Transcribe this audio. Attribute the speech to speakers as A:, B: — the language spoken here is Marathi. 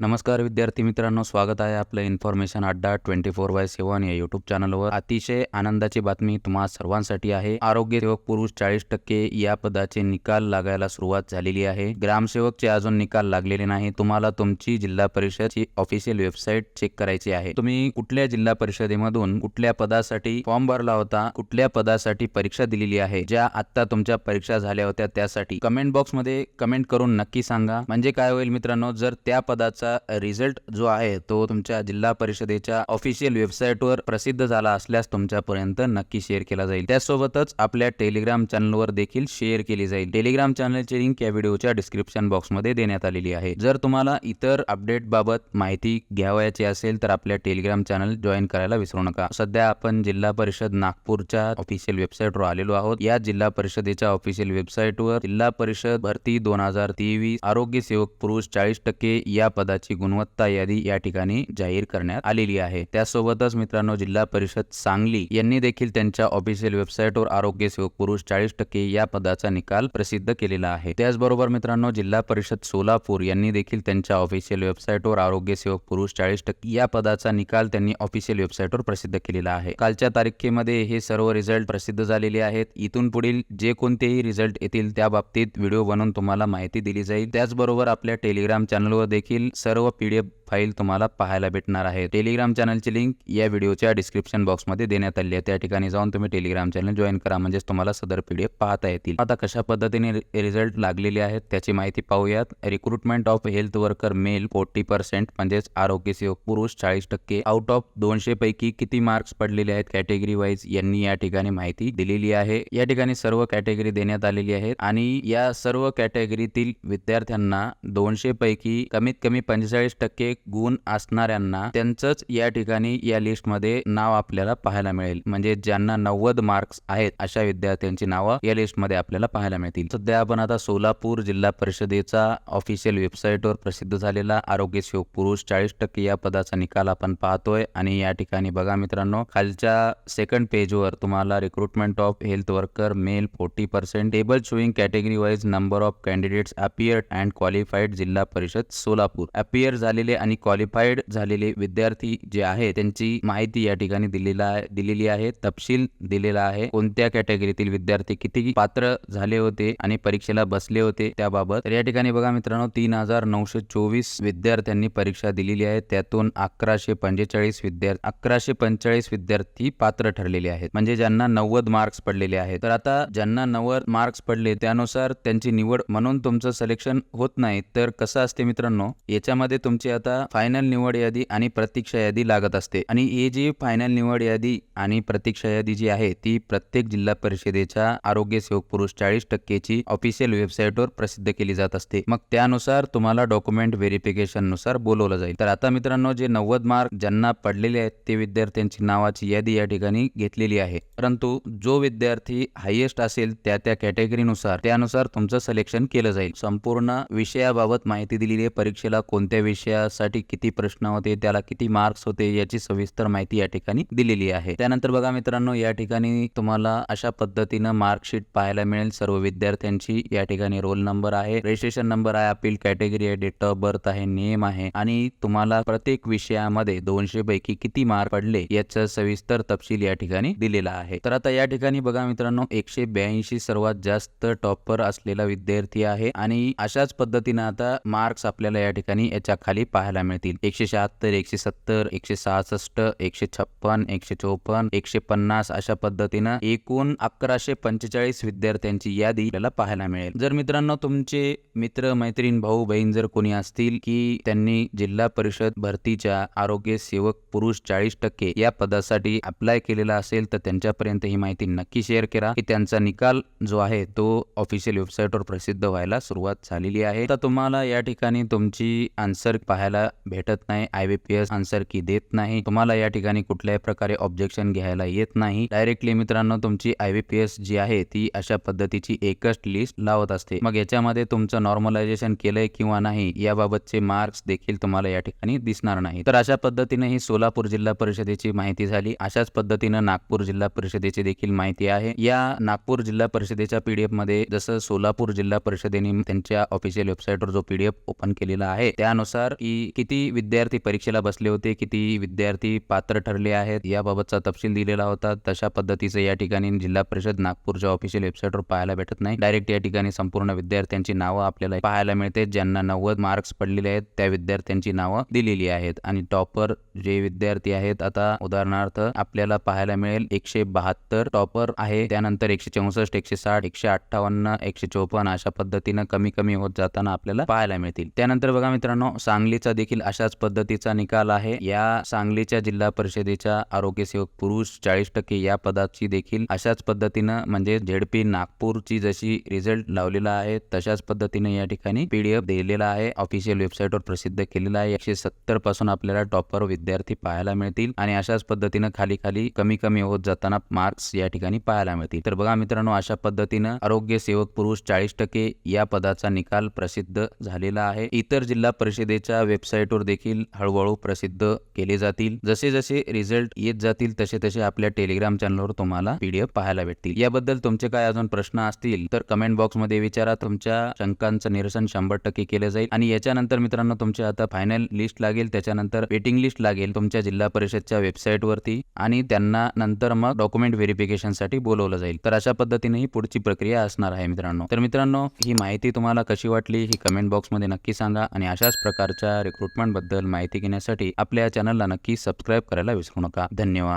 A: नमस्कार विद्यार्थी मित्रांनो स्वागत आहे आपलं इन्फॉर्मेशन अड्डा ट्वेंटी फोर बाय सेवन या युट्यूब चॅनलवर अतिशय आनंदाची बातमी तुम्हा सर्वांसाठी आहे. आरोग्य सेवक पुरुष चाळीस टक्के या पदाचे निकाल लागायला सुरुवात झालेली आहे. ग्रामसेवकचे अजून निकाल लागलेले नाही. तुम्हाला तुमची जिल्हा परिषदची ऑफिशियल वेबसाईट चेक करायची आहे. तुम्ही कुठल्या जिल्हा परिषदेमधून कुठल्या पदासाठी फॉर्म भरला होता कुठल्या पदासाठी परीक्षा दिलेली आहे ज्या आता तुमच्या परीक्षा झाल्या होत्या त्यासाठी कमेंट बॉक्समध्ये कमेंट करून नक्की सांगा. म्हणजे काय होईल मित्रांनो जर त्या पदाचा रिझल्ट जो आहे तो तुमच्या जिल्हा परिषदेच्या ऑफिशियल वेबसाईटवर प्रसिद्ध झाला असल्यास तुमच्यापर्यंत नक्की शेअर केला जाईल. त्यासोबतच आपल्या टेलिग्राम चॅनलवर देखील शेअर केली जाईल. टेलिग्राम चॅनलची लिंक या व्हिडिओच्या डिस्क्रिप्शन बॉक्समध्ये देण्यात आलेली आहे. जर तुम्हाला इतर अपडेट बाबत माहिती घ्यावयाची असेल तर आपल्या टेलिग्राम चॅनल जॉईन करायला विसरू नका. सध्या आपण जिल्हा परिषद नागपूरच्या ऑफिशियल वेबसाईटवर आलेलो आहोत. या जिल्हा परिषदेच्या ऑफिशियल वेबसाईटवर जिल्हा परिषद भरती दोन हजार तेवीस आरोग्य सेवक पुरुष चाळीस टक्के या खताची गुणवत्ता यादी या ठिकाणी जाहीर करण्यात आलेली आहे. त्यासोबतच मित्रांनो जिल्हा परिषद सांगली यांनी देखील त्यांच्या ऑफिशियल वेबसाईटवर आरोग्य सेवक पुरुष चाळीस टक्के या पदाचा निकाल प्रसिद्ध केलेला आहे. त्याचबरोबर मित्रांनो जिल्हा परिषद सोलापूर यांनी देखील त्यांच्या ऑफिशियल वेबसाईटवर आरोग्य सेवक पुरुष चाळीस टक्के या पदाचा निकाल त्यांनी ऑफिशियल वेबसाईटवर प्रसिद्ध केलेला आहे. कालच्या तारखेमध्ये हे सर्व रिझल्ट प्रसिद्ध झालेले आहेत. इथून पुढील जे कोणतेही रिझल्ट येतील त्या बाबतीत व्हिडिओ बनवून तुम्हाला माहिती दिली जाईल. त्याचबरोबर आपल्या टेलिग्राम चॅनलवर देखील सर्व पीडीएफ फाईल तुम्हाला पाहायला भेटणार आहे. टेलिग्राम चॅनलची लिंक या व्हिडिओच्या डिस्क्रिप्शन बॉक्समध्ये देण्यात आली आहे. त्या ठिकाणी जाऊन तुम्ही टेलिग्राम चॅनल जॉईन करा. म्हणजेच तुम्हाला सदर पीडीएफ पाहता येतील. आता कशा पद्धतीने रिझल्ट लागलेले आहेत त्याची माहिती पाहूयात. Recruitment of health worker male forty percent म्हणजेच आरोग्य सेवक पुरुष चाळीस टक्के. आउट ऑफ दोनशे पैकी किती मार्क्स पडलेले आहेत? कॅटेगरी वाईज यांनी या ठिकाणी माहिती दिलेली आहे. या ठिकाणी सर्व कॅटेगरी देण्यात आलेली आहेत. आणि या सर्व कॅटेगरीतील विद्यार्थ्यांना दोनशे पैकी कमीत कमी पंचेचाळीस टक्के गुण असणाऱ्यांना त्यांचंच या ठिकाणी या लिस्टमध्ये नाव आपल्याला पाहायला मिळेल. म्हणजे ज्यांना नव्वद मार्क्स आहेत अशा विद्यार्थ्यांची नावं या लिस्टमध्ये आपल्याला पाहायला मिळतील. सध्या आपण आता सोलापूर जिल्हा परिषदेचा ऑफिशियल वेबसाईटवर प्रसिद्ध झालेला आरोग्य सेवक पुरुष चाळीस टक्के या पदाचा निकाल आपण पाहतोय. आणि या ठिकाणी बघा मित्रांनो खालच्या सेकंड पेजवर तुम्हाला recruitment of health worker male forty percent table showing category wise number of candidates appear and qualified Zilla Parishad Solapur. Appear झालेले आणि क्वालिफाईड झालेले विद्यार्थी जे आहे त्यांची माहिती या ठिकाणी दिलेला दिलेली आहे तपशील दिलेला आहे. कोणत्या कॅटेगरीतील विद्यार्थी किती पात्र झाले होते आणि परीक्षेला बसले होते त्याबाबत? तर या ठिकाणी बघा मित्रांनो तीन हजार नऊशे चोवीस विद्यार्थ्यांनी परीक्षा दिलेली आहे. त्यातून अकराशे पंचेचाळीस विद्यार्थी अकराशे पंचेचाळीस विद्यार्थी पात्र ठरलेले आहेत. म्हणजे ज्यांना नव्वद मार्क्स पडलेले आहेत. तर आता ज्यांना नव्वद मार्क्स पडले त्यानुसार त्यांची निवड म्हणून तुमचं सिलेक्शन होत नाही. तर कसं असते मित्रांनो याच्यामध्ये तुमची आता फायनल निवड यादी आणि प्रतीक्षा यादी लागत असते. आणि ही जी फायनल निवड यादी आणि प्रतीक्षा यादी जी आहे ती प्रत्येक जिल्हा परिषदेच्या आरोग्य सेवक पुरुष चाळीस टक्केची ऑफिशियल वेबसाईटवर प्रसिद्ध केली जात असते. मग त्यानुसार तुम्हाला डॉक्युमेंट व्हेरिफिकेशननुसार बोलवलं जाईल. तर आता मित्रांनो जे नव्वद मार्क ज्यांना पडलेले आहेत ते विद्यार्थ्यांची नावाची यादी या ठिकाणी घेतलेली आहे. परंतु जो विद्यार्थी हायेस्ट असेल त्या त्या कॅटेगरीनुसार त्यानुसार तुमचं सिलेक्शन केलं जाईल. संपूर्ण विषयाबाबत माहिती दिलेली आहे. परीक्षेला कोणत्या विषयासाठी किती प्रश्न होते त्याला किती मार्क्स होते याची सविस्तर माहिती या ठिकाणी दिलेली आहे. त्यानंतर बघा मित्रांनो या ठिकाणी तुम्हाला अशा पद्धतीनं मार्कशीट पाहायला मिळेल. सर्व विद्यार्थ्यांची या ठिकाणी रोल नंबर आहे. रजिस्ट्रेशन नंबर आहे अपील कॅटेगरी आहे डेट ऑफ बर्थ आहे नेम आहे आणि तुम्हाला प्रत्येक विषयामध्ये दोनशे पैकी किती मार्क पडले याचा सविस्तर तपशील या ठिकाणी दिलेला आहे. तर आता या ठिकाणी बघा मित्रांनो एकशे ब्याऐंशी सर्वात जास्त टॉपर असलेला विद्यार्थी आहे आणि अशाच पद्धतीनं आता मार्क्स आपल्याला या ठिकाणी याच्या खाली पाहायला मिळतील. एकशे शहात्तर एकशे सत्तर एकशे सहासष्ट एकशे छप्पन एकशे चौपन्न एकशे पन्नास अशा पद्धतीनं एकूण अकराशे पंचेचाळीस विद्यार्थ्यांची यादी आपल्याला पाहायला मिळेल. जर मित्रांनो तुमचे मित्र मैत्रीण भाऊ बहीण जर कोणी असतील की त्यांनी जिल्हा परिषद भरतीच्या आरोग्य सेवक पुरुष चाळीस टक्के या पदासाठी अप्लाय केलेला असेल तर त्यांच्यापर्यंत ही माहिती नक्की शेअर करा की त्यांचा निकाल जो आहे तो ऑफिशियल वेबसाईटवर प्रसिद्ध व्हायला सुरुवात झालेली आहे. तर तुम्हाला या ठिकाणी तुमची आन्सर पाहायला भेटत नाही I B P S answer की देत नाही. तुम्हाला या ठिकाणी कुठल्याही प्रकारे ऑब्जेक्शन घ्यायला येत नाही. डायरेक्टली मित्रांनो तुमची आय बी पी एस जी आहे ती अशा पद्धतीची एकच लिस्ट लावत असते. मग याच्यामध्ये तुमचं नॉर्मलायझेशन केलंय किंवा नाही याबाबतचे मार्क्स देखील तुम्हाला या ठिकाणी दिसणार नाही तर अशा पद्धतीने ही सोलापूर जिल्हा परिषदेची माहिती झाली. अशाच पद्धतीनं नागपूर जिल्हा परिषदेची देखील माहिती आहे. या नागपूर जिल्हा परिषदेच्या पीडीएफमध्ये जसं सोलापूर जिल्हा परिषदेने त्यांच्या ऑफिशियल वेबसाईटवर जो पीडीएफ ओपन केलेला आहे त्यानुसार की किती विद्यार्थी परीक्षेला बसले होते किती विद्यार्थी पात्र ठरले आहेत याबाबतचा तपशील दिलेला होता. तशा पद्धतीचं या ठिकाणी जिल्हा परिषद नागपूरच्या ऑफिशियल वेबसाईटवर पाहायला भेटत नाही. डायरेक्ट या ठिकाणी संपूर्ण विद्यार्थ्यांची नावं आपल्याला पाहायला मिळते. ज्यांना नव्वद मार्क्स पडलेले आहेत त्या विद्यार्थ्यांची नावं दिलेली आहेत. आणि टॉपर जे विद्यार्थी आहेत आता उदाहरणार्थ आपल्याला पाहायला मिळेल एकशे बहात्तर टॉपर आहे. त्यानंतर एकशे चौसष्ट एकशे साठ एकशे अठ्ठावन्न एकशे चोपन्न अशा पद्धतीनं कमी कमी होत जाताना आपल्याला पाहायला मिळतील. त्यानंतर बघा मित्रांनो सांगलीचा देखील अशाच पद्धतीचा निकाल आहे. या सांगलीच्या जिल्हा परिषदेच्या आरोग्य सेवक पुरुष चाळीस टक्के या पदाची देखील अशाच पद्धतीनं म्हणजे झेडपी नागपूरची जशी रिझल्ट लावलेला आहे तशाच पद्धतीने या ठिकाणी पीडीएफ दिलेला आहे. ऑफिशियल वेबसाईटवर प्रसिद्ध केलेला आहे. एकशे सत्तरपासून आपल्याला टॉपर विद्यार्थी पाहायला मिळतील आणि अशाच पद्धतीनं खाली खाली कमी कमी होत जाताना मार्क्स या ठिकाणी पाहायला मिळतील. तर बघा मित्रांनो अशा पद्धतीनं आरोग्य सेवक पुरुष चाळीस टक्के या पदाचा निकाल प्रसिद्ध झालेला आहे. इतर जिल्हा परिषदेच्या वेबसाईटवर देखील हळूहळू प्रसिद्ध केले जातील. जसे जसे रिझल्ट येत जातील तसे तसे आपल्या टेलिग्राम चॅनलवर तुम्हाला पीडीएफ पाहायला भेटतील. याबद्दल तुमचे काय अजून प्रश्न असतील तर कमेंट बॉक्समध्ये विचारा. तुमच्या शंकांचं निरसन शंभर टक्के केलं जाईल. आणि याच्यानंतर मित्रांनो तुमची आता फायनल लिस्ट लागेल. त्याच्यानंतर वेटिंग लिस्ट लागेल तुमच्या जिल्हा परिषदच्या वेबसाईटवरती आणि त्यांना नंतर मग डॉक्युमेंट व्हेरिफिकेशनसाठी बोलवलं जाईल. तर अशा पद्धतीने ही पुढची प्रक्रिया असणार आहे मित्रांनो. तर मित्रांनो ही माहिती तुम्हाला कशी वाटली ही कमेंट बॉक्समध्ये नक्की सांगा. आणि अशाच प्रकारच्या रिक्रुटमेंटबद्दल माहिती घेण्यासाठी आपल्या चॅनलला नक्की सबस्क्राईब करायला विसरू नका. धन्यवाद.